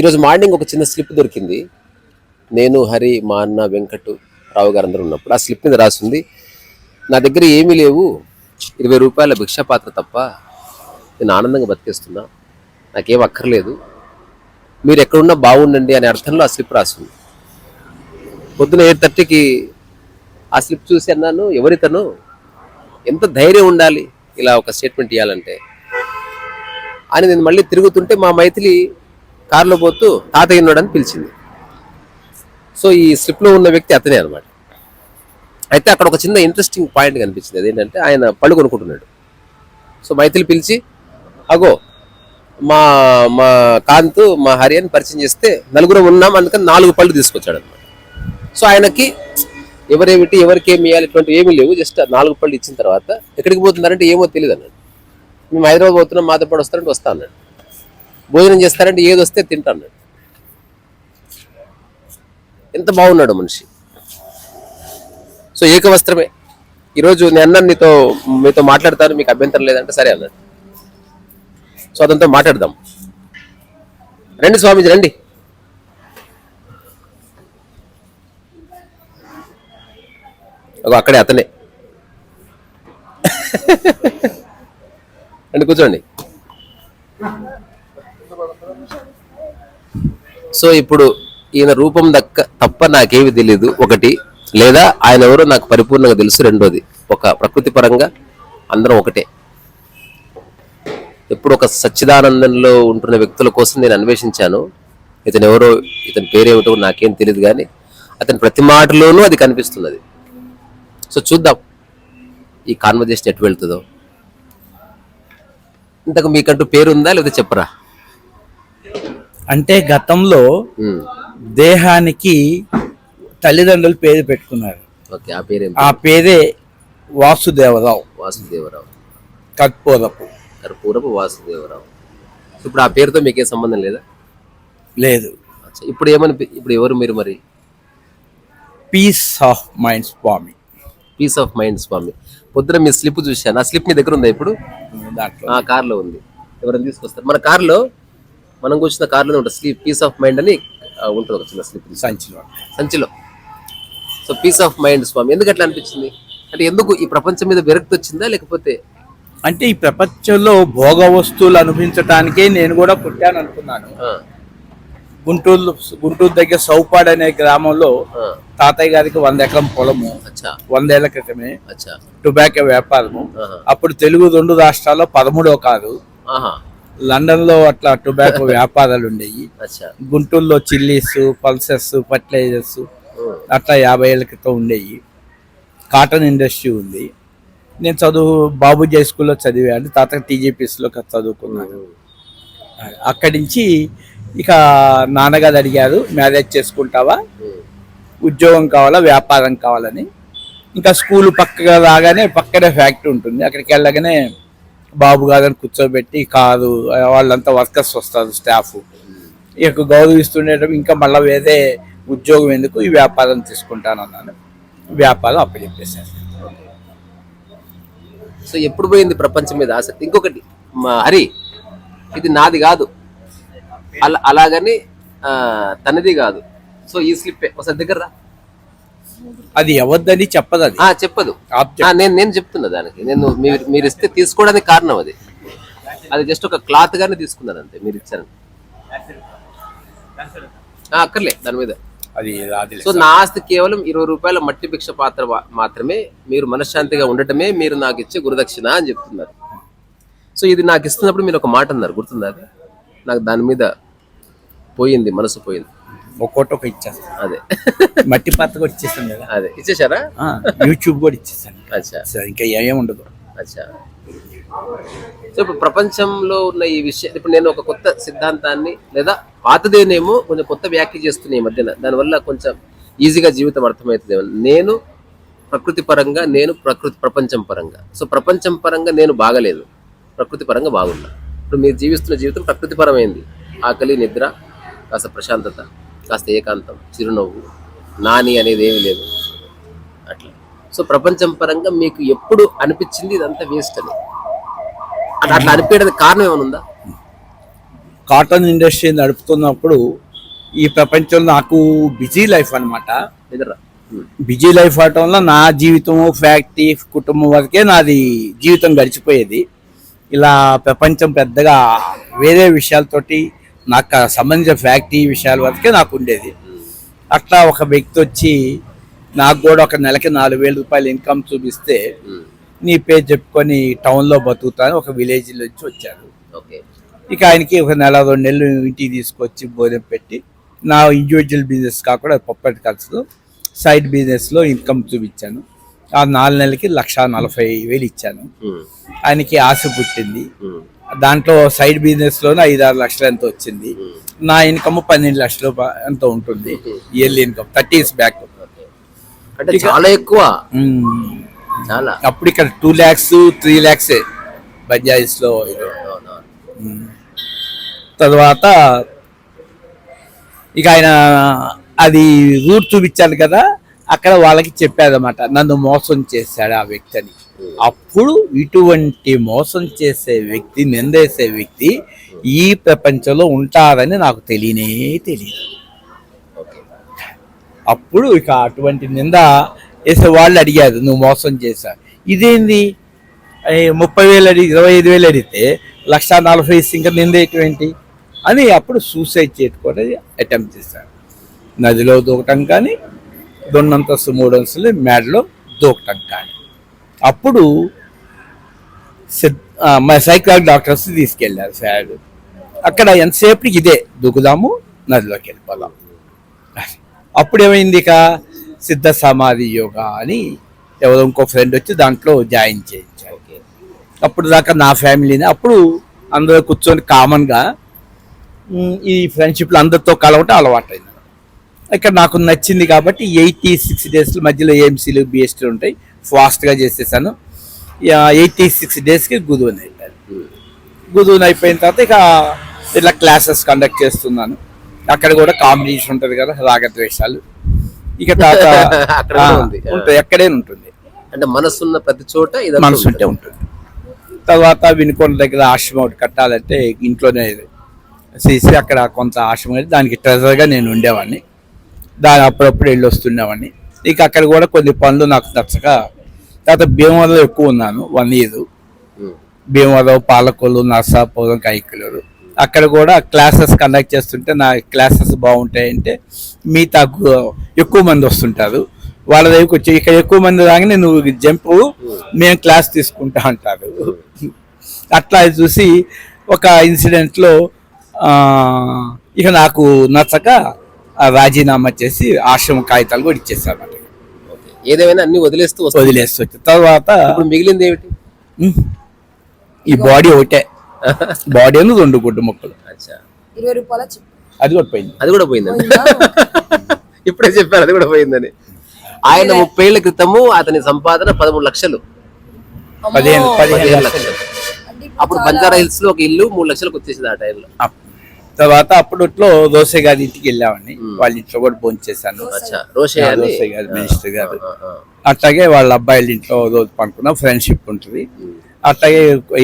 ఈరోజు మార్నింగ్ ఒక చిన్న స్లిప్ దొరికింది. నేను హరి మా అన్న వెంకట్ రావు గారు అందరూ ఉన్నప్పుడు ఆ స్లిప్ మీద రాసింది నా దగ్గర ఏమీ లేవు. ఇరవై రూపాయల భిక్షాపాత్ర తప్ప నేను ఆనందంగా బతికేస్తున్నా. నాకేం అక్కర్లేదు. మీరు ఎక్కడున్నా బాగుండండి అనే అర్థంలో ఆ స్లిప్ రాసింది. పొద్దున ఎయిట్ థర్టీకి ఆ స్లిప్ చూసి అన్నాను ఎవరితను? ఎంత ధైర్యం ఉండాలి? ఇలా ఒక స్టేట్మెంట్ ఇవ్వాలంటే అని నేను మళ్ళీ తిరుగుతుంటే మా మైథిలి కారులో పోతూ తాతయ్య ఉన్నాడని పిలిచింది. సో ఈ స్లిప్లో ఉన్న వ్యక్తి అతనే అనమాట అయితే అక్కడ ఒక చిన్న ఇంట్రెస్టింగ్ పాయింట్ కనిపించింది. అదేంటంటే ఆయన పళ్ళు కొనుక్కుంటున్నాడు. సో మైథిలి పిలిచి అగో మా మా కాంత్ మా హరి అని పరిచయం చేస్తే నలుగురం ఉన్నాం అందుకని నాలుగు పళ్ళు తీసుకొచ్చాడు అనమాట సో ఆయనకి ఎవరేమిటి ఎవరికి ఏమి ఇవ్వాలి ఇటువంటి ఏమీ లేవు. జస్ట్ నాలుగు పళ్ళు ఇచ్చిన తర్వాత ఎక్కడికి పోతున్నారంటే ఏమో తెలియదు అన్నాడు. మేము హైదరాబాద్ పోతున్నాం మాతో పాటు వస్తారంటే వస్తా అన్నాడు. భోజనం చేస్తారంటే ఏది వస్తే తింటా ఎంత బాగున్నాడు మనిషి. సో ఏకవస్త్రమే. ఈరోజు నేను అన్నాను నీతో మీతో మాట్లాడతాను మీకు అభ్యంతరం లేదంటే సరే అన్నాడు. సో అతనితో మాట్లాడదాం. రండి స్వామీజీ రండి. అక్కడే అతనే. రండి కూర్చోండి. సో ఇప్పుడు ఈయన రూపం దక్క తప్ప నాకేమి తెలియదు ఒకటి లేదా ఆయన ఎవరో నాకు పరిపూర్ణంగా తెలుసు. రెండోది ఒక ప్రకృతి పరంగా అందరం ఒకటే. ఎప్పుడు ఒక సచ్చిదానందంలో ఉంటున్న వ్యక్తుల కోసం నేను అన్వేషించాను. ఇతను ఎవరో ఇతని పేరేమిటో నాకేం తెలియదు కానీ అతని ప్రతి మాటలోనూ అది కనిపిస్తున్నది. సో చూద్దాం ఈ కాన్వర్జేషన్ ఎటు వెళ్తుందో. ఇంతకు మీకంటూ పేరు ఉందా లేదా చెప్పరా? అంటే గతంలో దేహానికి తల్లిదండ్రులు పేరు పెట్టుకున్నారు. ఓకే ఆ పేరేం వాసుదేవరావు. వాసుదేవరావు. కర్పూరపు. కర్పూరపు వాసుదేవరావు. ఇప్పుడు ఆ పేరుతో మీకేం సంబంధం లేదా? లేదు. ఇప్పుడు ఏమని ఇప్పుడు ఎవరు మీరు మరి? Peace of mind Swamy. Peace of mind స్వామి. పొద్దున మీ స్లిప్ చూశాను. ఆ స్లిప్ మీ దగ్గర ఉందా ఇప్పుడు? దాంట్లో ఆ కార్లో ఉంది. ఎవరైనా తీసుకొస్తారు? మన కార్లో మనం కూర్చున్న కార్లోనే ఉంటుంది స్లీప్ పీస్ ఆఫ్ మైండ్ అని ఉంటుంది ఒక చిన్న స్లిప్ సంచిలో. సంచిలో. సో పీస్ ఆఫ్ మైండ్ స్వామి ఎందుకు అట్లా అనిపించింది? అంటే ఎందుకు ఈ ప్రపంచం మీద విరక్తి వచ్చిందా లేకపోతే? అంటే ఈ ప్రపంచంలో భోగ వస్తువులు అనుభవించటానికే నేను కూడా పుట్టాను అనుకున్నాను. గుంటూరు గుంటూరు దగ్గర సౌపాడ్ అనే గ్రామంలో తాతయ్య గారికి వంద ఎకరం పొలము అచ్చా. వందేళ్ళ క్రితమే అచ్చా. టొబాకో వ్యాపారము. అప్పుడు తెలుగు రెండు రాష్ట్రాల్లో పదమూడో కాదు. ఆహా లండన్లో అట్లా టొబాకో వ్యాపారాలు ఉండేవి గుంటూరులో చిల్లీస్ పల్సెస్ ఫర్టిలైజర్స్ అట్లా యాభై ఏళ్ళ క్రితం ఉండేవి కాటన్ ఇండస్ట్రీ ఉంది. నేను చదువు బాబుజీ స్కూల్లో చదివాను తాత టీజీపీఎస్లో చదువుకున్నాను. అక్కడి నుంచి ఇక నాన్నగారు అడిగారు మ్యారేజ్ చేసుకుంటావా? ఉద్యోగం కావాలా వ్యాపారం కావాలని. ఇంకా స్కూల్ పక్కగా రాగానే పక్కనే ఫ్యాక్టరీ ఉంటుంది. అక్కడికి వెళ్ళగానే బాబు గారిని కూర్చోబెట్టి కాదు వాళ్ళంతా వర్కర్స్ వస్తారు స్టాఫ్. ఇక గౌరవిస్తుండేటప్పుడు ఇంకా మళ్ళీ వేరే ఉద్యోగం ఎందుకు ఈ వ్యాపారం తీసుకుంటానన్నాను. వ్యాపారం అప్పచెప్పేశాను సో ఎప్పుడు పోయింది ప్రపంచం మీద ఆసక్తి? ఇంకొకటి మా హరి ఇది నాది కాదు. అలా అలాగని తనది కాదు. సో ఈ స్లిప్ ఒకసారి దగ్గర రా. అది ఎవరిదని చెప్పదు. అది ఆ, చెప్పదు నేను నేను చెప్తున్నా దానికి. నేను మీరు మీరు ఇస్తే తీసుకోవడానికి కారణం అది. అది జస్ట్ ఒక క్లాత్ గానే తీసుకున్నాను అంతే మీరు ఇచ్చారు. ఆ, అక్కర్లే దాని మీద. అది సో నా ఆస్తి కేవలం ఇరవై రూపాయల మట్టి భిక్ష పాత్ర మాత్రమే మీరు మనశ్శాంతిగా ఉండటమే మీరు నాకు ఇచ్చే గురుదక్షిణ అని చెప్తున్నారు. సో ఇది నాకు ఇస్తున్నప్పుడు మీరు ఒక మాట అన్నారు గుర్తుందా? నాకు దాని మీద పోయింది మనసు పోయింది. ఒక్కోటి ఒక ఇచ్చేస్తాను అదే. మట్టి పాత్ర కూడా ఇచ్చేస్తాను కదా. అదే. ఇచ్చేసారా? యూట్యూబ్ కూడా ఇచ్చేస్తాను. అచ్చా. సరే, ఇంకా ఏమేమి ఉండదు. అచ్చా. సో ఇప్పుడు ప్రపంచంలో ఉన్న ఈ విషయం ఇప్పుడు నేను ఒక కొత్త సిద్ధాంతాన్ని లేదా పాతదేనేమో కొంచెం కొత్త వ్యాఖ్య చేస్తున్నా ఈ మధ్యన. దానివల్ల కొంచెం ఈజీగా జీవితం అర్థమవుతుంది. నేను ప్రకృతి పరంగా నేను ప్రకృతి ప్రపంచం పరంగా. సో ప్రపంచం పరంగా నేను బాగలేదు. ప్రకృతి పరంగా బాగున్నా. ఇప్పుడు మీరు జీవిస్తున్న జీవితం ప్రకృతి పరమైంది. ఆకలి నిద్ర కాస్త ప్రశాంతత. కాస్త ఏకాంతం చిరునవ్వు నాని అనేది ఏమీ లేదు. అట్లా. సో ప్రపంచం పరంగా మీకు ఎప్పుడు అనిపించింది ఇదంతా వేస్ట్ అని? అట్లా అట్లా అనిపించడానికి కారణం ఏమైనా ఉందా? కాటన్ ఇండస్ట్రీ నడుపుతున్నప్పుడు ఈ ప్రపంచంలో నాకు బిజీ లైఫ్ నిద్ర ఉమ్. బిజీ లైఫ్ అవటం వల్ల నా జీవితం ఫ్యాక్టరీ కుటుంబం వరకే నాది జీవితం గడిచిపోయేది. ఇలా ప్రపంచం పెద్దగా వేరే విషయాలతోటి నాకు సంబంధించిన ఫ్యాక్టరీ విషయాల వరకే నాకు ఉండేది అట్లా ఒక వ్యక్తి వచ్చి నాకు కూడా ఒక నెలకి నాలుగు వేల రూపాయలు ఇన్కమ్ చూపిస్తే. నీ పేరు చెప్పుకొని టౌన్లో బతుకుతాను ఒక విలేజ్ నుంచి వచ్చారు ఓకే ఇక ఆయనకి ఒక నెల రెండు నెలలు ఇంటికి తీసుకొచ్చి భోజనం పెట్టి నా ఇండివిజువల్ బిజినెస్ కాకుండా పప్పటి ఖర్చులు సైడ్ బిజినెస్లో ఇన్కమ్ చూపించాను ఆ నాలుగు నెలలకి లక్ష నలభై వేలు ఇచ్చాను. ఆయనకి ఆశ పుట్టింది. దాంట్లో సైడ్ బిజినెస్లోనే ఐదు ఆరు లక్షలు ఎంత వచ్చింది. ఉమ్. నా ఇన్కమ్ పన్నెండు లక్షలు ఎంత ఉంటుంది. Yearly income. Thirty years back. అంటే చాలా ఎక్కువ. చాలా. అప్పుడు ఇక్కడ టూ ల్యాక్స్ త్రీ ల్యాక్సే బజాజ్లో. తర్వాత ఇక ఆయన అది రూట్ చూపించాను కదా. అక్కడ వాళ్ళకి చెప్పాదన్నమాట నన్ను మోసం చేశాడు ఆ వ్యక్తి అని. అప్పుడు ఇటువంటి మోసం చేసే వ్యక్తి నిందేసే వ్యక్తి ఈ ప్రపంచంలో ఉంటారని నాకు తెలియనే తెలియదు. అప్పుడు ఇక అటువంటి నింద వేసే వాళ్ళు అడిగారు నువ్వు మోసం చేశా. ఇదేంది? ముప్పై వేలు అడిగి ఇరవై ఐదు వేలు అడిగితే లక్ష నలభై ఇంకా నిందేటువంటి అని అప్పుడు సూసైడ్ చేసుకోవడం అటెంప్ట్ చేశాను నదిలో దూకటం కానీ రెండంతస్తు మూడంతస్తులు మేడలో దూకటం కానీ. అప్పుడు మా సైకాలజీ డాక్టర్స్ తీసుకెళ్ళారు సార్. అక్కడ ఎంతసేపటికి ఇదే దూకుదాము నదిలోకి వెళ్ళిపోదాం. అప్పుడు ఏమైంది ఇక? సిద్ధ సమాధి యోగా అని ఎవరో ఇంకో ఫ్రెండ్ వచ్చి దాంట్లో జాయిన్ చేయించారు. అప్పుడు దాకా నా ఫ్యామిలీని అప్పుడు అందరూ కూర్చొని కామన్గా ఈ ఫ్రెండ్షిప్లో అందరితో కలవటం అలవాటైంది. ఇక్కడ నాకు నచ్చింది కాబట్టి ఎయిటీ సిక్స్ డేస్ మధ్యలో ఏఎంసీలు బిఎస్టీలు ఉంటాయి. ఫాస్ట్గా చేసేసాను. ఎయిటీ సిక్స్ డేస్కి గురువుని అయిపోయాను. ఉమ్. గురువుని అయిపోయిన తర్వాత ఇక ఇట్లా క్లాసెస్ కండక్ట్ చేస్తున్నాను. అక్కడ కూడా కాంపిటీషన్ ఉంటుంది కదా రాగద్వేషాలు. ఇక తర్వాత అక్కడ ఆ, కూడా ఉంది. ఉంటుంది. అంటే మనసున్న ప్రతి చోట ఇది మనసు ఉంటే ఉంటుంది. తర్వాత వినుకొండ దగ్గర ఆశ్రమం ఒకటి కట్టాలంటే ఇంట్లోనే చేసి అక్కడ కొంత ఆశ్రమం కట్టి దానికి ట్రెజర్గా నేను ఉండేవాడిని. దాని అప్పుడప్పుడు వెళ్ళి వస్తుండేవాడిని ఇక అక్కడ కూడా కొన్ని పనులు నాకు నచ్చక తర్వాత భీమవరంలో ఎక్కువ ఉన్నాను వన్ ఇయర్ భీమవరం పాలకొల్లు నర్సాపురం కైకలూరు. అక్కడ కూడా క్లాసెస్ కండక్ట్ చేస్తుంటే నా క్లాసెస్ బాగుంటాయంటే మిగతా ఎక్కువ మంది వస్తుంటారు. వాళ్ళ దగ్గరికి వచ్చి ఇక్కడ ఎక్కువ మంది రాగానే నువ్వు జంప్ మేము క్లాస్ తీసుకుంటా అంటారు. అట్లా చూసి ఒక ఇన్సిడెంట్లో ఇక నాకు నచ్చక రాజీనామా చేసి ఆశ్రమం కాగితాలు కూడా ఇచ్చేసాను. ఏదేమైనా అన్ని వదిలేస్తూ వస్తుంది వదిలేసి వచ్చి తర్వాత ఇప్పుడు మిగిలింది ఏమిటి? ఈ బాడీ ఒకటే. బాడీ అని రెండు గుడ్డు మొక్కలు. అచ్చా. ఇరవై రూపాయల చిప్. అది కూడా పోయింది. అది కూడా పోయిందండి. ఇప్పుడే చెప్పారు అది కూడా పోయిందని. ఆయన ముప్పై ఏళ్ళ క్రితము అతని సంపాదన పదమూడు లక్షలు. పదిహేను పదిహేను లక్షలు. అప్పుడు బంజారా హిల్స్లో ఒక ఇల్లు మూడు లక్షలకు వచ్చేసింది ఆ టైంలో. తర్వాత అప్పట్లో దోసే గారి ఇంటికి వెళ్ళామండి. వాళ్ళ ఇంట్లో కూడా భోజనం చేశాను. దోసే గారు మినిస్టర్ గారు. అట్లాగే వాళ్ళ అబ్బాయిల ఇంట్లో రోజు పనుకున్నాం ఫ్రెండ్షిప్ ఉంటుంది. అట్లాగే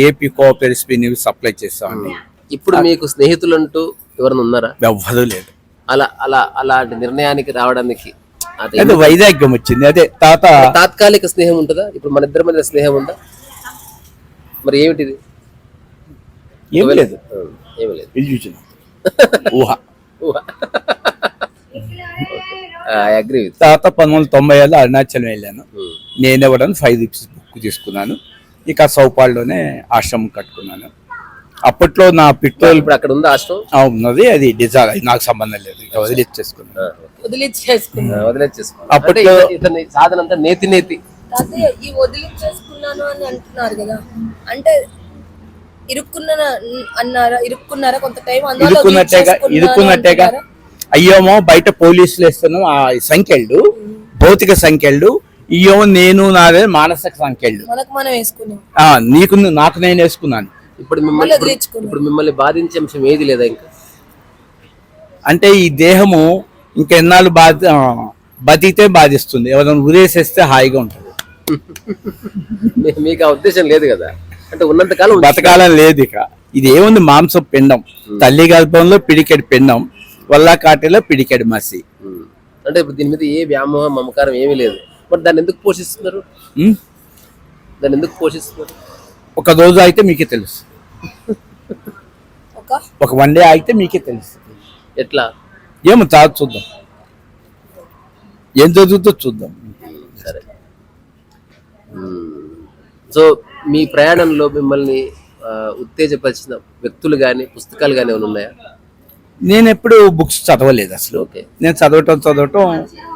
ఏపీ కోఆపరేటివ్ సప్లై చేస్తామండి. ఇప్పుడు మీకు స్నేహితులంటూ ఎవరైనా ఉన్నారా? ఎవ్వరూ లేదు అలా అలా అలాంటి నిర్ణయానికి రావడానికి అదే వైరాగ్యం వచ్చింది. అదే తాత తాత్కాలిక స్నేహం ఉంటుందా? ఇప్పుడు మన ఇద్దరి మధ్య స్నేహం ఉందా? మరి ఏమిటిది? ఏం లేదు. ఏమీ లేదు. ఊహ. ఐ అగ్రి విత్ తర్వాత పంతొమ్మిది వందల తొంభై ఏళ్ళు అరుణాచలం వెళ్ళాను. నేను ఇవ్వడానికి ఫైవ్ రూపీస్ బుక్ తీసుకున్నాను ఇక సౌపాల్లోనే ఆశ్రమం కట్టుకున్నాను. అప్పట్లో నా పెట్రోల్ ఇప్పుడు అక్కడ ఉందా ఆశ్రమం? ఉన్నది. అది డిజైన్ అది నాకు సంబంధం లేదు. ఇక వదిలిచ్చేసుకున్నాను అప్పట్లో- సాధన అంతా నేతి నేతి. అదే ఈ వదిలించేసుకున్నాను అని అంటున్నారు కదా. అంటే ఇరుక్కున్న అన్నారా? ఇరుక్కున్నారా? కొంత టైం అందువల్ల ఇరుక్కున్నట్టేగా? అయ్యోమో బయట పోలీసులు వేస్తున్నాం ఆ సంఖ్యలు భౌతిక సంఖ్యలు ఇయ్యేమో నేను నాదే మానసిక సంఖ్యలు. మనకు మనం వేసుకున్నాం. ఆ, నీకు నాకు నేను వేసుకున్నాను. ఇప్పుడు మిమ్మల్ని ఇప్పుడు- మిమ్మల్ని బాధించే అంశం ఏది లేదా ఇంకా? అంటే ఈ దేహము ఇంకెన్నాళ్ళు బాధ ఆ, బతికితే బాధిస్తుంది. ఎవరైనా ఉరేసేస్తే హాయిగా ఉంటుంది. మీకు ఆ ఉద్దేశం లేదు కదా? అంటే ఉన్నంత కాలం ఉంచుతారు. బతకాలం లేదు ఇక. ఇది ఏముంది? మాంసం పిండం. తల్లి గర్భంలో పిడికెడు పిండం. వల్ల కాటిలో పిడికెడు మసి. అంటే ఇప్పుడు దీని మీద ఏ వ్యామోహం మమకారం ఏమీ లేదు. మరి దాన్ని ఎందుకు పోషిస్తున్నారు? దాన్ని ఎందుకు పోషిస్తున్నారు? ఒక రోజు అయితే మీకే తెలుసు. ఒక? ఒక వన్ డే అయితే మీకే తెలుసు. ఎట్లా? ఏమో తాగు చూద్దాం. ఏం జరుగుతుందో చూద్దాం. సరే. సో మీ ప్రయాణంలో మిమ్మల్ని ఉత్తేజపరిచిన వ్యక్తులు కానీ పుస్తకాలు కానీ ఏమైనా ఉన్నాయా? నేను ఎప్పుడు బుక్స్ చదవలేదు అసలు. ఓకే. నేను చదవటం చదవటం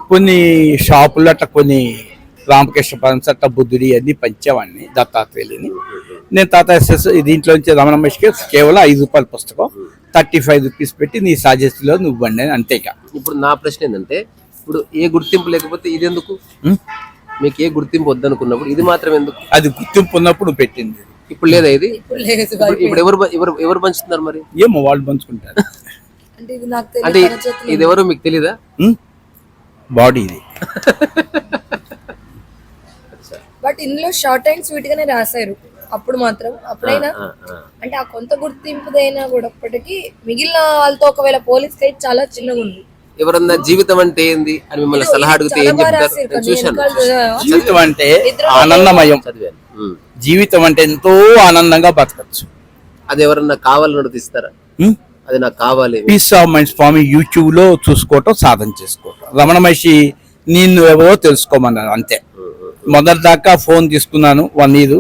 కొన్ని షాపుల్లో అట్లా కొన్ని రామకృష్ణ పరమస్ అట్లా బుద్ధుడి అన్ని పంచేవాడిని దత్తాత్రేయులని. నేను తాత ఎస్ఎస్ దీంట్లోంచి రమణ మహర్షికి కేవలం ఐదు రూపాయల పుస్తకం థర్టీ ఫైవ్ రూపీస్ పెట్టి నీ సాజెస్ట్లో నువ్వు బండి అని అంతేగా ఇప్పుడు నా ప్రశ్న ఏంటంటే ఇప్పుడు ఏ గుర్తింపు లేకపోతే ఇది ఎందుకు? మీకు ఏ గుర్తింపు వద్దనుకున్నప్పుడు ఇది మాత్రం ఎందుకు? అది గుర్తింపు ఉన్నప్పుడు పెట్టింది. ఇప్పుడు లేదా ఇది? ఇప్పుడు లేదు ఇప్పుడు- ఇప్పుడు ఎవరు ఎవరు ఎవరు పంచుతున్నారు మరి? ఏమో వాళ్ళు పంచుకుంటారు. అంటే ఇది ఎవరు మీకు తెలీదా? బాడీ ఇది. బట్ ఇందులో షార్ట్ అండ్ స్వీట్ గానే రాశారు. అప్పుడు మాత్రం అప్పుడైనా. అంటే ఆ కొంత గుర్తింపుదైనా కూడా ఇప్పటికీ మిగిలిన వాళ్ళతో ఒకవేళ పోలిస్తే చాలా చిన్నగా ఉంది ఎవరన్నా జీవితం అంటే ఏంది అని మిమ్మల్ని సలహా అడిగితే ఏం చెప్తారు? నేను కానీ చూశాను? జీవితం అంటే ఆనందమయం. చదివాను. జీవితం అంటే ఎంతో ఆనందంగా బతకచ్చు. అది ఎవరన్నా కావాలని తీస్తారా అది నాకు కావాలి. పీస్ ఆఫ్ మైండ్ స్వామి యూట్యూబ్లో చూసుకోవటం సాధన చేసుకోవటం. రమణ మహర్షి నిన్ను ఎవరో తెలుసుకోమన్నారు అంతే. మొదటి దాకా ఫోన్ తీసుకున్నాను వన్ ఇయర్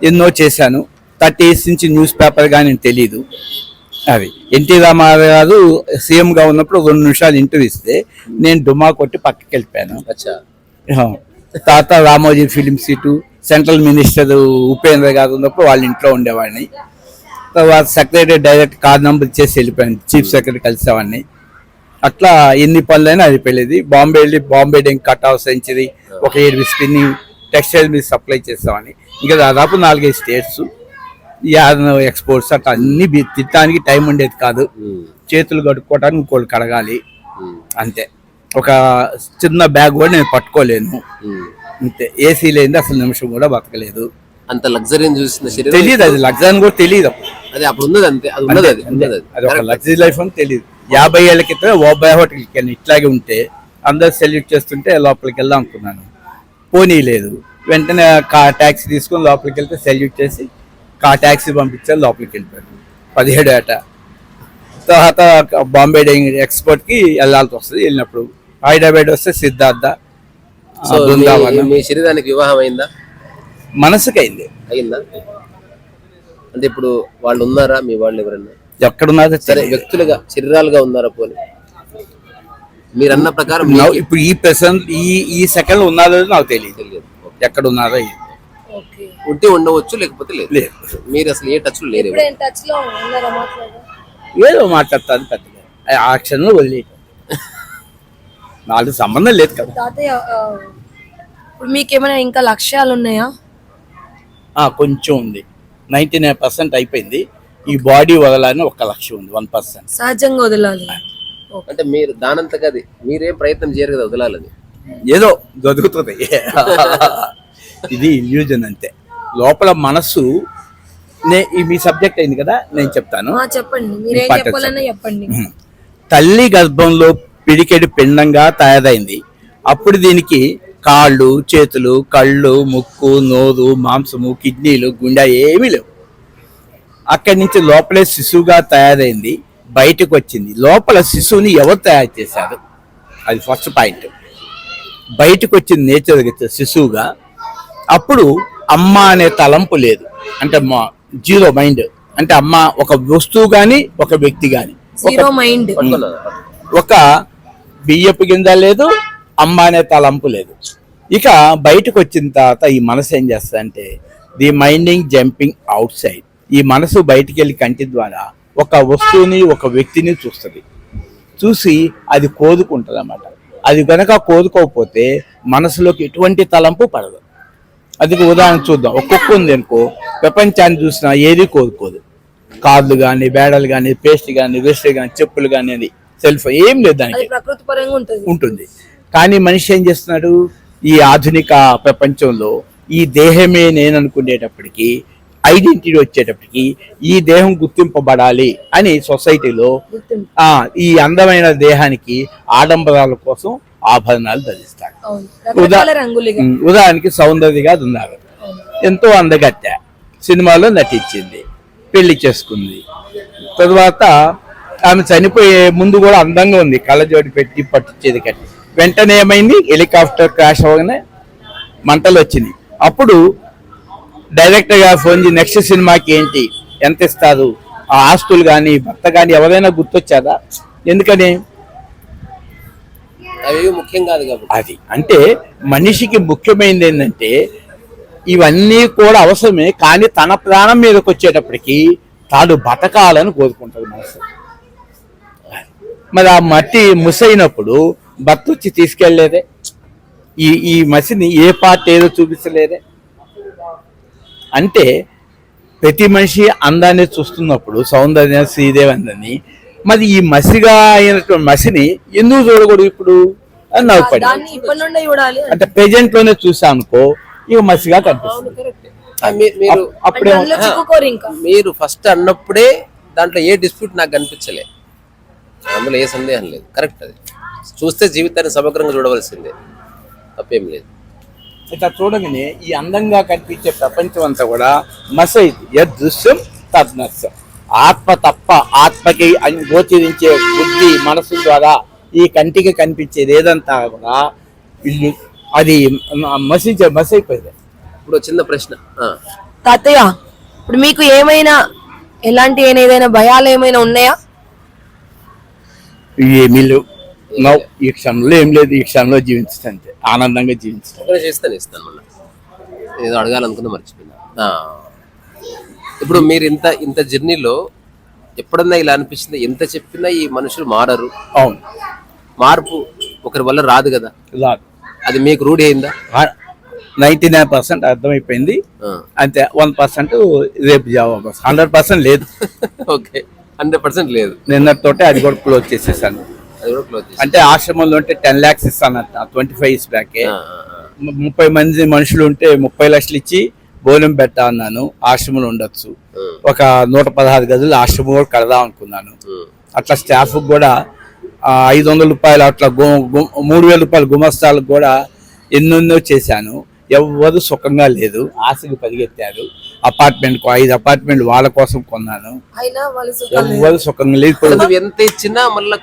ఎన్నో చేశాను. థర్టీ ఇయర్స్ నుంచి న్యూస్ పేపర్ కానీ నేను తెలియదు అది. ఎన్టీ రామారావు గారు సీఎం గా ఉన్నప్పుడు రెండు నిమిషాలు ఇంటర్వ్యూ ఇస్తే నేను డుమా కొట్టి పక్కకి వెళ్ళిపోయాను. తాత Ramoji film city central minister Upendra గారు ఉన్నప్పుడు వాళ్ళ ఇంట్లో ఉండేవాడిని. తర్వాత సెక్రటరీ డైరెక్ట్ కార్ నంబర్ ఇచ్చేసి వెళ్ళిపోయాను. చీఫ్ సెక్రటరీ కలిసేవాడిని. అట్లా ఎన్ని పనులైనా అది పెళ్ళేది బాంబే వెళ్ళి బాంబే డెంగ్ కట్ ఆఫ్ సెంచరీ ఒక ఏడు స్పిన్నింగ్ టెక్స్టైల్ మీద సప్లై చేసేవాడిని. ఇంకా దాదాపు నాలుగైదు స్టేట్స్. యాదవ్ ఎక్స్పోర్ట్స్ అట్లా అన్ని తిట్టడానికి టైం ఉండేది కాదు. చేతులు కడుక్కోవడానికి ఇంకోళ్ళు కడగాలి. అంతే. ఒక చిన్న బ్యాగ్ కూడా నేను పట్టుకోలేను. అంతే. ఏసీ లేనిది అసలు నిమిషం కూడా బతకలేదు. అంత లగ్జరీని చూసిన శరీరం తెలియదు అది. లగ్జరీ కూడా తెలియదు అది అప్పుడు ఉన్నది అంతే. అది ఉన్నది అది ఉన్నది అది. అది ఒక లగ్జరీ లైఫ్ అని తెలియదు యాభై ఏళ్ళ క్రితం ఓబాయ్ హోటల్కి వెళ్ళి ఇట్లాగే ఉంటే అందరు సెల్యూట్ చేస్తుంటే లోపలికి వెళ్దాం అనుకున్నాను. పోనీ లేదు వెంటనే కా ట్యాక్సీ తీసుకొని లోపలికి వెళ్తే సెల్యూట్ చేసి కా ట్యాక్సీ పంపించారు లోపలికి వెళ్ళిపోయారు. పదిహేడు ఏట. తర్వాత బాంబే ఎక్స్పోర్ట్కి వెళ్ళాల్సి వస్తుంది. వెళ్ళినప్పుడు హైదరాబాద్ వస్తే సిద్ధార్థ ఆ, మీ- శరీరానికి వివాహం అయిందా? మనసుకైంది అయిందా. అంటే ఇప్పుడు వాళ్ళు ఉన్నారా? మీ వాళ్ళు ఎవరన్నా? ఎక్కడున్నదో సరే. వ్యక్తులుగా శరీరాలుగా ఉన్నారా పోనీ? మీరన్న ప్రకారం ఇప్పుడు ఈ ప్రెసెంట్ ఈ ఈ సెకండ్ ఉన్నారో నాకు తెలియదు. ఎక్కడ ఉన్నారో ఉంటే ఉండవచ్చు లేకపోతే లేదు. లేదు. మీరు అసలు ఏ టచ్ లేరు ఇప్పుడు ఏం టచ్లో ఉన్నారా ఏదో మాట్లాడతాను పెద్దగా. ఆ క్షణంలో వదిలేయటం. నాలుగు సంబంధం లేదు కదా. తాతయ్య ఆ, ఇప్పుడు మీకేమైనా ఇంకా లక్ష్యాలు ఉన్నాయా? ఆ, కొంచెం ఉంది. నైంటీ నైన్ పర్సెంట్ అయిపోయింది. ఈ బాడీ వదలని ఒక లక్ష్యం ఉంది వన్ పర్సెంట్. సహజంగా వదలాలి. అంటే మీరు దానంతగా అది మీరేం ప్రయత్నం చేయరు కదా వదలాలని. ఏదో దొరుకుతుంది. ఇది ఇల్యూజన్ అంతే. లోపల మనస్సు నే ఈ మీ సబ్జెక్ట్ అయింది కదా నేను చెప్తాను. చెప్పండి. చెప్పండి. తల్లి గర్భంలో పిడికెడు పిండంగా తయారైంది. అప్పుడు దీనికి కాళ్ళు చేతులు కళ్ళు ముక్కు నోరు మాంసము కిడ్నీలు గుండె ఏమీ లేవు. అక్కడి నుంచి లోపలే శిశువుగా తయారైంది. బయటకు వచ్చింది. లోపల శిశువుని ఎవరు తయారు చేశారు? అది ఫస్ట్ పాయింట్ బయటకు వచ్చింది నేచర్ శిశువుగా. అప్పుడు అమ్మ అనే తలంపు లేదు. అంటే జీరో మైండ్. అంటే అమ్మ ఒక వస్తువు గాని ఒక వ్యక్తి గాని. Zero mind? ఒక బియ్యపు గింజ లేదు అమ్మ అనే తలంపు లేదు. ఇక బయటకు వచ్చిన తర్వాత ఈ మనసు ఏం చేస్తుందంటే the minding jumping outside ఈ మనసు బయటికి వెళ్ళి కంటి ద్వారా ఒక వస్తువుని ఒక వ్యక్తిని చూస్తుంది. చూసి అది కోదుకుంటుంది అన్నమాట అది గనక కోదుకోకపోతే మనసులోకి ఎటువంటి తలంపు పడదు. అది ఉదాహరణ చూద్దాం. ఒక్కొక్క ఉంది అనుకో ప్రపంచాన్ని చూసినా ఏది కోరుకోదు కార్లు కానీ బేడలు కానీ పేస్ట్ కానీ వేస్ట్ కానీ చెప్పులు కానీ అది సెల్ఫ్ ఏం లేదు దానికి. ఉంటుంది. కానీ మనిషి ఏం చేస్తున్నాడు? ఈ ఆధునిక ప్రపంచంలో ఈ దేహమే నేను అనుకునేటప్పటికీ ఐడెంటిటీ వచ్చేటప్పటికి ఈ దేహం గుర్తింపబడాలి అని సొసైటీలో ఈ అందమైన దేహానికి ఆడంబరాల కోసం ఆభరణాలు ధరిస్తారు. ఉమ్, ఉదాహరణకి సౌందర్యగా ఉన్నారు. ఎంతో అందగత్త. సినిమాలో నటించింది. పెళ్ళి చేసుకుంది. తరువాత ఆమె చనిపోయే ముందు కూడా అందంగా ఉంది. కళ్ళజోడి పెట్టి పట్టించేది కట్టి. వెంటనే ఏమైంది? హెలికాప్టర్ క్రాష్ అవ్వగానే మంటలు వచ్చినాయి. అప్పుడు డైరెక్టర్ గారు ఫోన్ చేసి నెక్స్ట్ సినిమాకి ఏంటి? ఎంత ఇస్తారు? ఆ ఆస్తులు కానీ భర్త కానీ ఎవరైనా గుర్తొచ్చారా? ఎందుకని అవి ముఖ్యం కాదు కాబట్టి. అది. అంటే మనిషికి ముఖ్యమైనది ఏంటంటే ఇవన్నీ కూడా అవసరమే కానీ తన ప్రాణం మీదకి వచ్చేటప్పటికి తాను బతకాలని కోరుకుంటుంది మనసు. మరి ఆ మట్టి ముసైనప్పుడు భర్త వచ్చి తీసుకెళ్ళేదే ఈ ఈ మసిని ఏ పార్ట్ ఏదో చూపించలేదే? అంటే ప్రతి మనిషి అందాన్ని చూస్తున్నప్పుడు సౌందర్యం శ్రీదేవి అందని మరి ఈ మసిగా అయినటువంటి మసిని ఎందుకు చూడకూడదు ఇప్పుడు? అని నాకు పడింది. చూడాలి అంటే ప్రెజెంట్లోనే చూసా అనుకో ఇక మసిగా కనిపిస్తుంది. అప్పుడే మీరు ఫస్ట్ అన్నప్పుడే దాంట్లో ఏ డిస్ప్యూట్ నాకు కనిపించలే. అందులో ఏ సందేహం లేదు. కరెక్ట్ అది. చూస్తే జీవితాన్ని సమగ్రంగా చూడవలసిందే. తప్పేం లేదు. ఇట్లా చూడగానే ఈ అందంగా కనిపించే ప్రపంచం అంతా కూడా మసైది. యద్ దృశ్యం తద్నస్యం ఆత్మ తప్ప ఆత్మకి అని గోచరించే బుద్ధి మనసు ద్వారా ఈ కంటికి కనిపించేది ఏదంతా కూడా ఇల్లు అది మసించే మసైపోయింది ఇప్పుడు చిన్న ప్రశ్న. తాతయ్య ఇప్పుడు మీకు ఏమైనా ఎలాంటి ఏదైనా భయాలు ఏమైనా ఉన్నాయా? ఏమీ లేవు. ఈ క్షణంలో ఏం లేదు. ఈ క్షణంలో జీవించడం అంతే. ఆనందంగా ఒకటే చేస్తాను ఇస్తాను మళ్ళీ. ఏదో అడగాలనుకున్నా మర్చిపోయినా. ఆ. ఇప్పుడు మీరు ఇంత ఇంత జర్నీలో ఎప్పుడన్నా ఇలా అనిపించింది ఎంత చెప్పినా ఈ మనుషులు మారరు. అవును. మార్పు ఒకరి వల్ల రాదు కదా. రాదు. అది మీకు రూఢి అయిందా? నైన్టీ నైన్ పర్సెంట్ అర్థమైపోయింది. అంతే వన్ పర్సెంట్ రేపు జాబ్ హండ్రెడ్ పర్సెంట్ లేదు. ఓకే. హండ్రెడ్ పర్సెంట్ లేదు. నిన్నటితోటే అది కూడా క్లోజ్ చేసేసాను. అంటే ఆశ్రమంలో ఉంటే టెన్ ల్యాక్స్ ఇస్తానంట ట్వంటీ ఫైవ్ ఇయర్స్ బ్యాక్. ముప్పై మంది మనుషులు ఉంటే ముప్పై లక్షలు ఇచ్చి భోజనం పెట్టా అన్నాను ఆశ్రమంలో ఉండొచ్చు. ఒక నూట పదహారు గదులు ఆశ్రమం కూడా కడదాం అనుకున్నాను. అట్లా స్టాఫ్ కూడా ఆ, ఐదు వందల రూపాయలు అట్లా మూడు వేల రూపాయలు గుమస్తాలకు కూడా ఎన్నెన్నో చేశాను. ఎవ్వరు సుఖంగా లేదు. ఆశకు పరిగెత్తారు. అపార్ట్మెంట్ ఐదు అపార్ట్మెంట్ వాళ్ళ కోసం కొన్నాను. అయినా వాళ్ళు సుఖం ఎవ్వరు సుఖంగా లేదు ఎంత ఇచ్చినా మళ్ళీ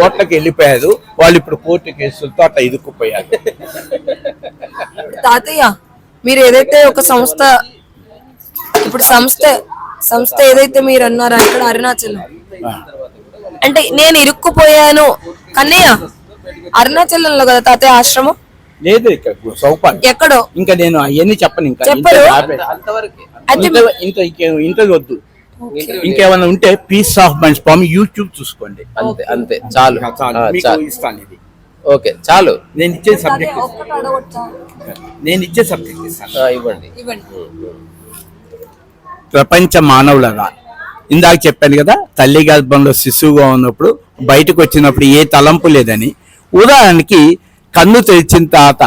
కోట్లకి వెళ్ళిపోయారు. వాళ్ళు ఇప్పుడు కోర్టు కేసులతో అట్లా ఇరుక్కుపోయారు. తాతయ్య మీరు ఏదైతే ఒక సంస్థ ఇప్పుడు సంస్థ సంస్థ ఏదైతే మీరు అన్నారో అక్కడ అరుణాచలం. అంటే నేను ఇరుక్కుపోయాను కన్నయ్య అరుణాచలంలో కదా తాతయ్య ఆశ్రమం? లేదు ఇక్కడ సౌపాలి ఎక్కడో? ఇంకా నేను అవన్నీ చెప్పను ఇంకా. చెప్పరు? ఇంత వద్దు. ఇంకేమైనా ఉంటే peace of mind Swamy YouTube చూసుకోండి. అంతే అంతే. చాలు. ఇస్తాను ఇది. ఓకే చాలు. నేను ఇచ్చే సబ్జెక్ట్? నేను ఇచ్చే సబ్జెక్ట్ ఇస్తాను. ఇవ్వండి. ప్రపంచ మానవులగా ఇందాక చెప్పాను కదా తల్లి గర్భంలో శిశువుగా ఉన్నప్పుడు బయటకు వచ్చినప్పుడు ఏ తలంపు లేదని. ఉదాహరణకి కన్ను తెరిచిన తర్వాత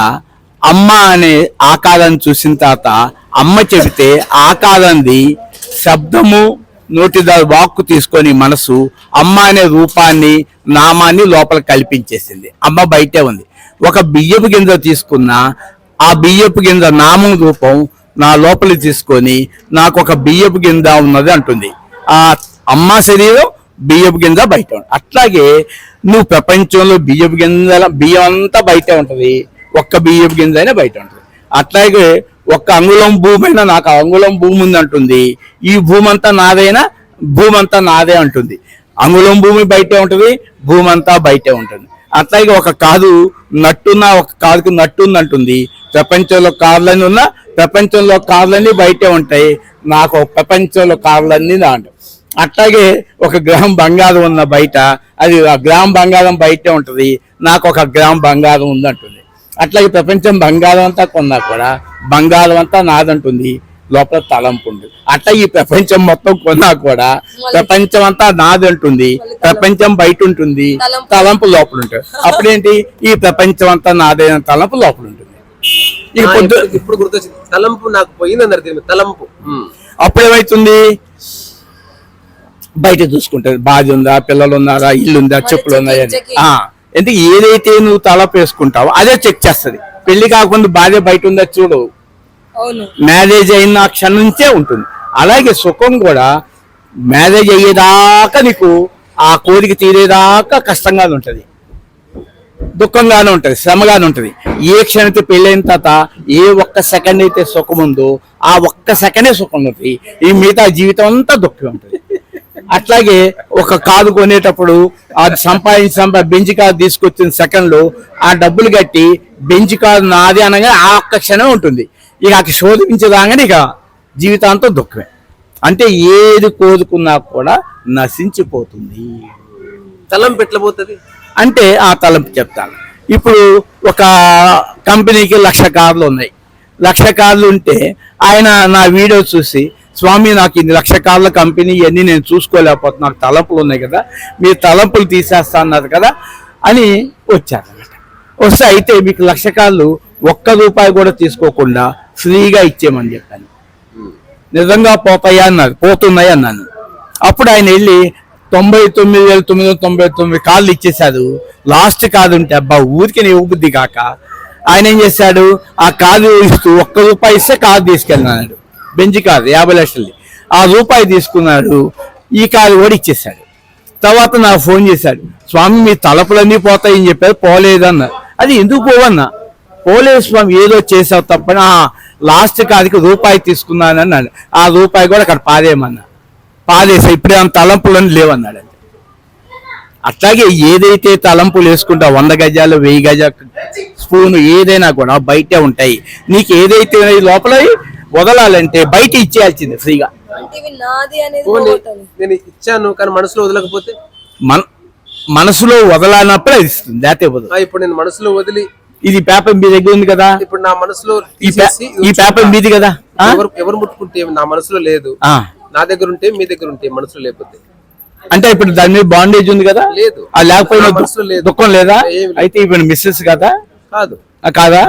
అమ్మ అనే ఆకారాన్ని చూసిన తర్వాత అమ్మ చెబితే ఆకారాన్ని శబ్దము నోటి వాక్కు తీసుకొని మనసు అమ్మ అనే రూపాన్ని నామాన్ని లోపల కల్పించేసింది. అమ్మ బయటే ఉంది. ఒక బియ్యపు గింజ తీసుకున్న ఆ బియ్యపు గింజ నామం రూపం నా లోపలి తీసుకొని నాకు ఒక బియ్యపు గింజ ఉన్నది అంటుంది. ఆ అమ్మ శరీరం బియ్యపు గింజ బయట అట్లాగే నువ్వు ప్రపంచంలో బియ్యపు గింజల బియ్యం అంతా బయటే ఉంటుంది. ఒక్క బియ్యపు గింజ అయినా బయట ఉంటుంది. అట్లాగే ఒక్క అంగుళం భూమైనా నాకు అంగుళం భూమి ఉంది అంటుంది ఈ భూమి అంతా నాదైనా భూమి అంతా నాదే అంటుంది. అంగుళం భూమి బయటే ఉంటుంది భూమి అంతా బయటే ఉంటుంది. అట్లాగే ఒక కాదు నట్టున్న ఒక కాదుకు నట్టుంది అంటుంది ప్రపంచంలో కార్లన్నీ ఉన్నా ప్రపంచంలో కార్లన్నీ బయటే ఉంటాయి. నాకు ఒక ప్రపంచంలో కార్లన్నీ నాంట అట్లాగే ఒక గ్రహం బంగారం ఉన్న బయట అది ఆ గ్రామ బంగారం బయటే ఉంటుంది. నాకు ఒక గ్రామ బంగారం ఉందంటుంది. అట్లాగే ప్రపంచం బంగారం అంతా కొన్నా కూడా బంగారం అంతా నాదంటుంది. లోపల తలంపు ఉంది అట్లా ఈ ప్రపంచం మొత్తం కొన్నా కూడా ప్రపంచం అంతా నాదంటుంది. ప్రపంచం బయట ఉంటుంది తలంపు. లోపల ఉంటుంది అప్పుడేంటి? ఈ ప్రపంచం అంతా నాదైన తలంపు లోపల ఉంటుంది పొద్దు ఇప్పుడు- ఇప్పుడు గుర్తొచ్చింది. తలంపు నాకు పోయింది తలంపు. అప్పుడు ఏమవుతుంది బయట చూసుకుంటుంది బాధ ఉందా? పిల్లలు ఉన్నారా? ఇల్లు ఉందా చెప్పులు ఉన్నాయా? అని. చెక్ ఆ, ఎందుకు ఏదైతే నువ్వు తలపు వేసుకుంటావో అదే చెక్ చేస్తుంది. పెళ్ళి కాకుండా భార్య బయట ఉందా చూడు. మ్యారేజ్ అయిన క్షణం నుంచే ఉంటుంది. అలాగే సుఖం కూడా మ్యారేజ్ అయ్యేదాకా నీకు ఆ కోరిక తీరేదాకా కష్టంగానే ఉంటుంది. దుఃఖంగానే ఉంటుంది. శ్రమగానే ఉంటుంది. ఏ క్షణైతే పెళ్ళైన తర్వాత ఏ ఒక్క సెకండ్ అయితే సుఖం ఉందో ఆ ఒక్క సెకండే సుఖం ఉంటుంది. ఈ మిగతా జీవితం అంతా దుఃఖం ఉంటుంది. అట్లాగే ఒక కారు కొనేటప్పుడు అది సంపాదించి సంపా- బెంచ్ కారు తీసుకొచ్చిన సెకండ్లో ఆ డబ్బులు కట్టి బెంచ్ కారు నాది అనగా ఆ ఒక్క క్షణం ఉంటుంది. ఇక అక్కడ శోధించదాగానే ఇక జీవితాంతం దుఃఖమే. అంటే ఏది కోరుకున్నా కూడా నశించిపోతుంది. తలంపు ఎట్లా పోతుంది? అంటే ఆ తలంపు చెప్తాను. ఇప్పుడు ఒక కంపెనీకి లక్ష కార్లు ఉన్నాయి. లక్ష కార్లు ఉంటే ఆయన నా వీడియో చూసి స్వామి నాకు ఇన్ని లక్ష కార్ల కంపెనీ ఇవన్నీ నేను చూసుకోలేకపోతున్నా. నాకు తలంపులు ఉన్నాయి కదా. మీరు తలంపులు తీసేస్తా అన్నారు కదా అని వచ్చారనమాట వస్తే అయితే మీకు లక్ష కార్లు ఒక్క రూపాయి కూడా తీసుకోకుండా ఫ్రీగా ఇచ్చేయమని చెప్పాను. నిజంగా పోతాయా అన్నారు. పోతున్నాయి అన్నాను. అప్పుడు ఆయన వెళ్ళి తొంభై తొమ్మిది వేల తొమ్మిది వందల తొంభై తొమ్మిది కార్లు ఇచ్చేశాడు. లాస్ట్ కాదు ఉంటే అబ్బా ఊరికి ఇవ్వబుద్ధి కాక. ఆయన ఏం చేశాడు? ఆ కాదు ఇస్తూ ఒక్క రూపాయి ఇస్తే కారు తీసుకెళ్ళినాడు. బెంచ్ కారు యాభై లక్షలది. ఆ రూపాయి తీసుకున్నాడు ఈ కారు కూడా ఇచ్చేసాడు తర్వాత నాకు ఫోన్ చేశాడు స్వామి మీ తలపులన్నీ పోతాయని చెప్పారు పోలేదన్నారు అది ఎందుకు పోవన్నా? పోలేదు స్వామి ఏదో చేసావు తప్పని. ఆ లాస్ట్ కాదికి రూపాయి తీసుకున్నాను అన్నాడు. ఆ రూపాయి కూడా అక్కడ పాదేమన్నా పాదేసా ఇప్పుడే అంత తలంపులని లేవన్నాడు. అంతే అట్లాగే ఏదైతే తలంపులు వేసుకుంటా వంద గజాలు వెయ్యి గజ స్పూన్ ఏదైనా కూడా బయటే ఉంటాయి. నీకు ఏదైతే లోపల వదలాలంటే బయట ఇచ్చేయాల్సిందే ఫ్రీగా. నేను ఇచ్చాను కానీ మనసులో వదలకపోతే? మన మనసులో వదలానప్పుడు అది ఇస్తుంది. వదలదు. ఆ, ఇప్పుడు నేను మనసులో వదిలి ఇది పేపర్ మీ దగ్గర ఉంది కదా? ఇప్పుడు నా మనసులో ఈ పేపర్ మీది కదా? ఎవరు ఎవరు ముట్టుకుంటే నా మనసులో లేదు. ఆ. నా దగ్గర ఉంటే మీ దగ్గర ఉంటే మనసులో లేకపోతే. అంటే ఇప్పుడు దాని మీద బాండేజ్ ఉంది కదా? లేదు. ఆ లేకపోయినా నా మనసులో లేదు. దుఃఖం లేదా. అయితే ఇప్పుడు మిస్సెస్ కదా? కాదు. కాదా?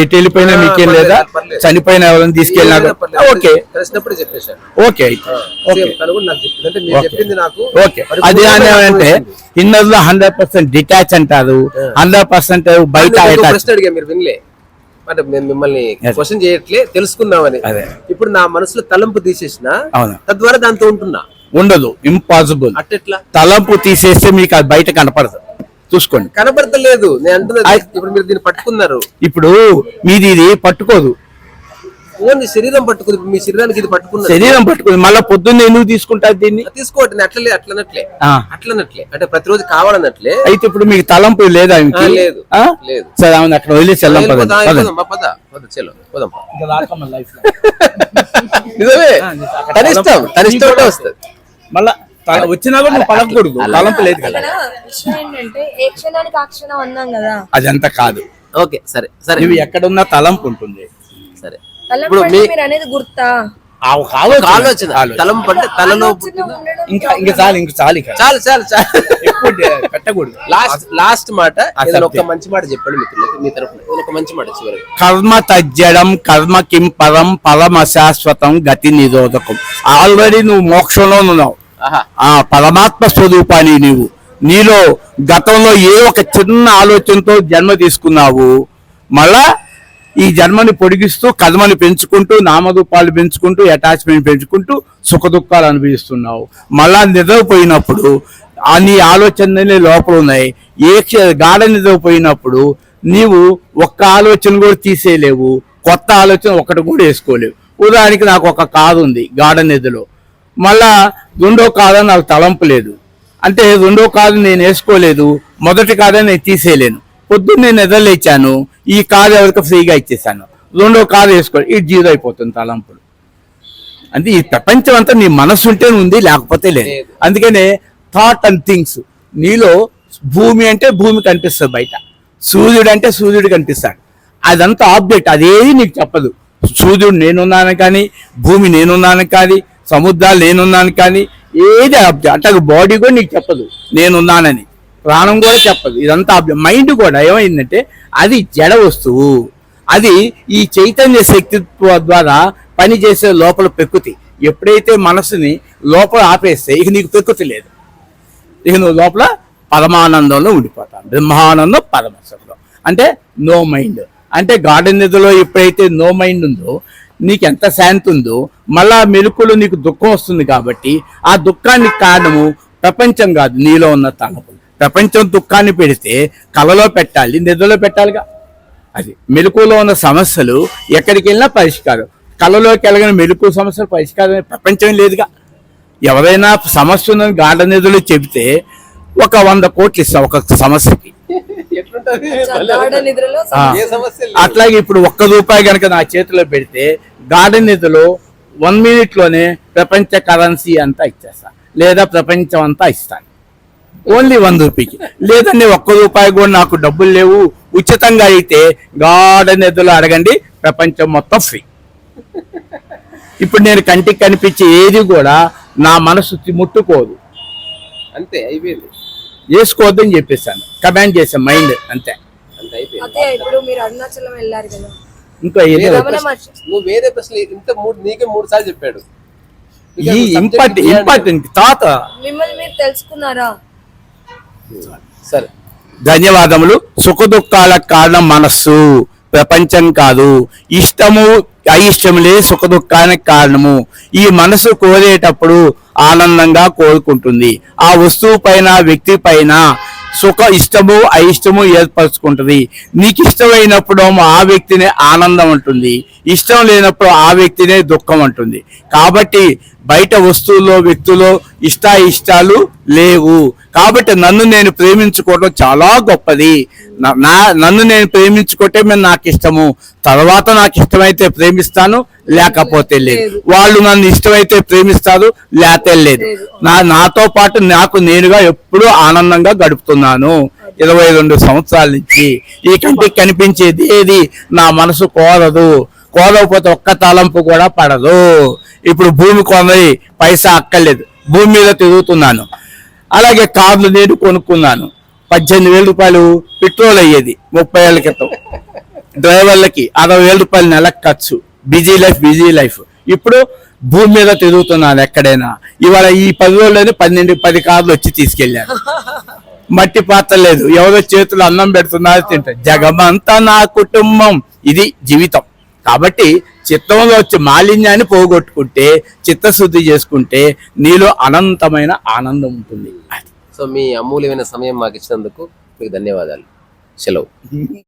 ఎటు వెళ్ళిపోయినా మీకేం లేదా. చనిపోయిన ఎవరైనా తీసుకెళ్ళినా. ఓకే. Okay okay. అది అంటే. ఇన్నర్లో హండ్రెడ్ పర్సెంట్ డిటాచ్ అంటారు. హండ్రెడ్ పర్సెంట్ బయట అంటే మిమ్మల్ని. క్వశ్చన్ చేయట్లే తెలుసుకుందామని. ఇప్పుడు నా మనసులో తలంపు తీసేసిన. తద్వారా దాంతో ఉంటున్నా? ఉండదు. ఇంపాసిబుల్ అట్టెట్లా? తలంపు తీసేస్తే మీకు అది బయట కనపడదు. చూసుకోండి. కనబడతలేదు నేను అంటున్నది ఇప్పుడు మీరు దీన్ని పట్టుకున్నారు. ఇప్పుడు మీది ఇది పట్టుకోదు. ఓన్లీ శరీరం పట్టుకుంది. మీ శరీరానికి ఇది పట్టుకున్నది. శరీరం పట్టుకుంది. మళ్ళీ పొద్దున్న ఎందుకు తీసుకుంటారు దీన్ని? తీసుకోవట్లే నేను అట్లలే అట్లనట్లే. అట్లనట్లే. అంటే ప్రతిరోజు కావాలన్నట్లే అయితే ఇప్పుడు మీకు తలంపు లేదా? లేదు? లేదు. సరే అవును అక్కడ వదిలేసి. వెళ్ళిపోదాం, పద పద చలో. నిజమే. వస్తుంది. మళ్ళా వచ్చినా కూడా నువ్వు పలకూడదు తలంపు లేదు కదా. ఇక్కడ విషయం ఏంటంటే ఏ క్షణానికి ఆ క్షణం అన్నాం కదా. అదంతా కాదు. ఓకే సరే సరే. నువ్వు ఎక్కడున్నా తలంపు ఉంటుంది. సరే. తలంపు ఇప్పుడు అంటే మీ మీరు అనేది గుర్తా? ఆ ఒక ఒక ఆలోచన. ఆలోచన. ఆలోచన. తలంపు అంటే తలలో ఆలోచన ఉండడం ఇంకా ఇంకా చాలు ఇంకా చాలు ఇక. చాలు చాలు చాలు. ఎక్కువ డే- పెట్టకూడదు. లాస్ట్ లాస్ట్ మాట. ఏదైనా ఒక. మంచి మాట చెప్పండి మిత్రులకి మీ తరఫున ఏదైనా ఒక మంచి మాట చివరి కర్మ తజ్జడం కర్మ కిం పరం పరమ శాశ్వతం గతి నిరోధకం. ఆల్రెడీ నువ్వు మోక్షంలో ఉన్నావు. ఆ పరమాత్మ స్వరూపాన్ని నీవు. నీలో గతంలో ఏ ఒక చిన్న ఆలోచనతో జన్మ తీసుకున్నావు మళ్ళా ఈ జన్మని పొడిగిస్తూ కథమని పెంచుకుంటూ నామరూపాలు పెంచుకుంటూ అటాచ్మెంట్ పెంచుకుంటూ సుఖ దుఃఖాలు అనుభవిస్తున్నావు. మళ్ళా నిద్రపోయినప్పుడు ఆ నీ ఆలోచనలే లోపల ఉన్నాయి. ఏ గాఢ నిద్రపోయినప్పుడు నీవు ఒక్క ఆలోచన కూడా తీసేయలేవు. కొత్త ఆలోచన ఒకటి కూడా వేసుకోలేవు. ఉదాహరణకి నాకు ఒక కారు ఉంది గాఢ నిధిలో మళ్ళా రెండో కాదు నాకు తలంపు లేదు. అంటే రెండో కాదు నేను వేసుకోలేదు మొదటి కాదు నేను తీసేయలేను. పొద్దున్న నేను ఎదలేచాను ఈ కాదు ఎవరికి ఫ్రీగా ఇచ్చేసాను రెండో కాదు వేసుకో ఇది జీరో అయిపోతుంది తలంపులు. అంటే ఈ ప్రపంచం అంతా నీ మనసు ఉంటే ఉంది లేకపోతే లేదు. లేదు. అందుకనే థాట్ అండ్ థింగ్స్ నీలో భూమి అంటే భూమి కనిపిస్తుంది బయట. సూర్యుడు అంటే సూర్యుడు కనిపిస్తాడు. అదంతా ఆబ్జెక్ట్ అదేది నీకు చెప్పదు. సూర్యుడు నేనున్నాను కానీ భూమి నేనున్నాను కానీ సముద్రాలు నేనున్నాను కానీ ఏది ఆబ్జెక్ట్ అంటే బాడీ కూడా నీకు చెప్పదు. నేనున్నానని. ప్రాణం కూడా చెప్పదు. ఇదంతా ఆబ్జెక్ట్ మైండ్ కూడా ఏమైందంటే అది జడ వస్తువు. అది ఈ చైతన్య శక్తి ద్వారా పనిచేసే లోపల పెక్కుతి ఎప్పుడైతే మనసుని లోపల ఆపేస్తే ఇక నీకు పెక్కుతి లేదు. ఇక నువ్వు లోపల పరమానందంలో ఉండిపోతాను బ్రహ్మానందం పరమశుభం అంటే నో మైండ్ అంటే గార్డెన్ నిధిలో ఎప్పుడైతే నో మైండ్ ఉందో నీకు ఎంత శాంతి ఉందో మళ్ళా మెలుకులు నీకు దుఃఖం వస్తుంది కాబట్టి ఆ దుఃఖానికి కారణము ప్రపంచం కాదు నీలో ఉన్న తలపులు ప్రపంచం దుఃఖాన్ని పెడితే కలలో పెట్టాలి నిధులో పెట్టాలిగా. అది మెలకులో ఉన్న సమస్యలు ఎక్కడికి వెళ్ళినా పరిష్కారం. కళలోకి వెళ్ళగిన మెలకు సమస్యలు పరిష్కారం ప్రపంచం లేదుగా. ఎవరైనా సమస్య ఉందని గాఢ నిధులు చెబితే ఒక వంద కోట్లు ఇస్తాం ఒక సమస్యకి. అట్లాగే ఇప్పుడు ఒక్క రూపాయి కనుక నా చేతిలో పెడితే గార్డెన్ నిధులు వన్ మినిట్లోనే ప్రపంచ కరెన్సీ అంతా ఇచ్చేస్తా. లేదా ప్రపంచం అంతా ఇస్తాను ఓన్లీ వన్ రూపీకి. లేదండి ఒక్క రూపాయి కూడా నాకు డబ్బులు లేవు. ఉచితంగా అయితే గార్డెన్ నిధులు అడగండి. ప్రపంచం మొత్తం ఫ్రీ. ఇప్పుడు నేను కంటికి కనిపించే ఏది కూడా నా మనసు ముట్టుకోదు అంతే అయిపోయింది. వేసుకోవద్దని చెప్పేసాను కమాండ్ చేశాను మైండ్ అంతే. అంతే అయిపోయింది. అదే ఇప్పుడు మీరు అరుణాచలం వెళ్ళారు కదా. ఇంకా ఏదో నువ్వు వేరే ఇంత మూడు నీకే మూడు సార్లు చెప్పాడు. ఈ ఇంపార్టెంట్ ఇంపార్టెంట్ తాత. మిమ్మల్ని మీరు తెలుసుకున్నారా? సరే. ధన్యవాదములు. కారణం మనస్సు. ప్రపంచం కాదు. ఇష్టము అయిష్టములే సుఖ దుఃఖానికి కారణము. ఈ మనసు కోరేటప్పుడు ఆనందంగా కోరుకుంటుంది. ఆ వస్తువు పైన వ్యక్తి పైన సుఖ ఇష్టము అయిష్టము ఏర్పరచుకుంటుంది. నీకు ఇష్టమైనప్పుడు ఆ వ్యక్తినే ఆనందం ఉంటుంది ఇష్టం లేనప్పుడు ఆ వ్యక్తినే దుఃఖం ఉంటుంది కాబట్టి బయట వస్తువుల్లో వ్యక్తుల్లో ఇష్ట ఇష్టాలు లేవు. కాబట్టి నన్ను నేను ప్రేమించుకోవడం చాలా గొప్పది. నా- నన్ను నేను ప్రేమించుకుంటే మేము నాకు ఇష్టము తర్వాత నాకు ఇష్టమైతే ప్రేమిస్తాను లేకపోతే లేదు. వాళ్ళు నన్ను ఇష్టమైతే ప్రేమిస్తారు లేతే లేదు. నా నాతో పాటు నాకు నేనుగా ఎప్పుడూ ఆనందంగా గడుపుతున్నాను. ఇరవై రెండు సంవత్సరాల నుంచి. ఈ కంటికి కనిపించేది ఏది? నా మనసు కోరదు. కోరకపోతే ఒక్క తలంపు కూడా పడదు. ఇప్పుడు భూమి కొన్నది పైసా అక్కర్లేదు. భూమి మీద తిరుగుతున్నాను. అలాగే కార్లు నేను కొనుక్కున్నాను. పద్దెనిమిది వేల రూపాయలు పెట్రోల్ అయ్యేది ముప్పై ఏళ్ళ క్రితం. డ్రైవర్లకి అరవై వేల రూపాయలు నెలకు ఖర్చు. Busy life busy life. ఇప్పుడు భూమి మీద తిరుగుతున్నాను ఎక్కడైనా. ఇవాళ ఈ పది రోజుల్లోనే పన్నెండు పది కార్లు వచ్చి తీసుకెళ్ళారు మట్టి పాత్ర లేదు. ఎవరో చేతులు అన్నం పెడుతున్నారు తింటారు. జగమంతా నా కుటుంబం. ఇది జీవితం. కాబట్టి చిత్తంలో వచ్చే మాలిన్యాన్ని పోగొట్టుకుంటే చిత్తశుద్ధి చేసుకుంటే నీలో అనంతమైన ఆనందం ఉంటుంది. సో మీ అమూల్యమైన సమయం మాకు ఇచ్చినందుకు మీకు ధన్యవాదాలు. సెలవు.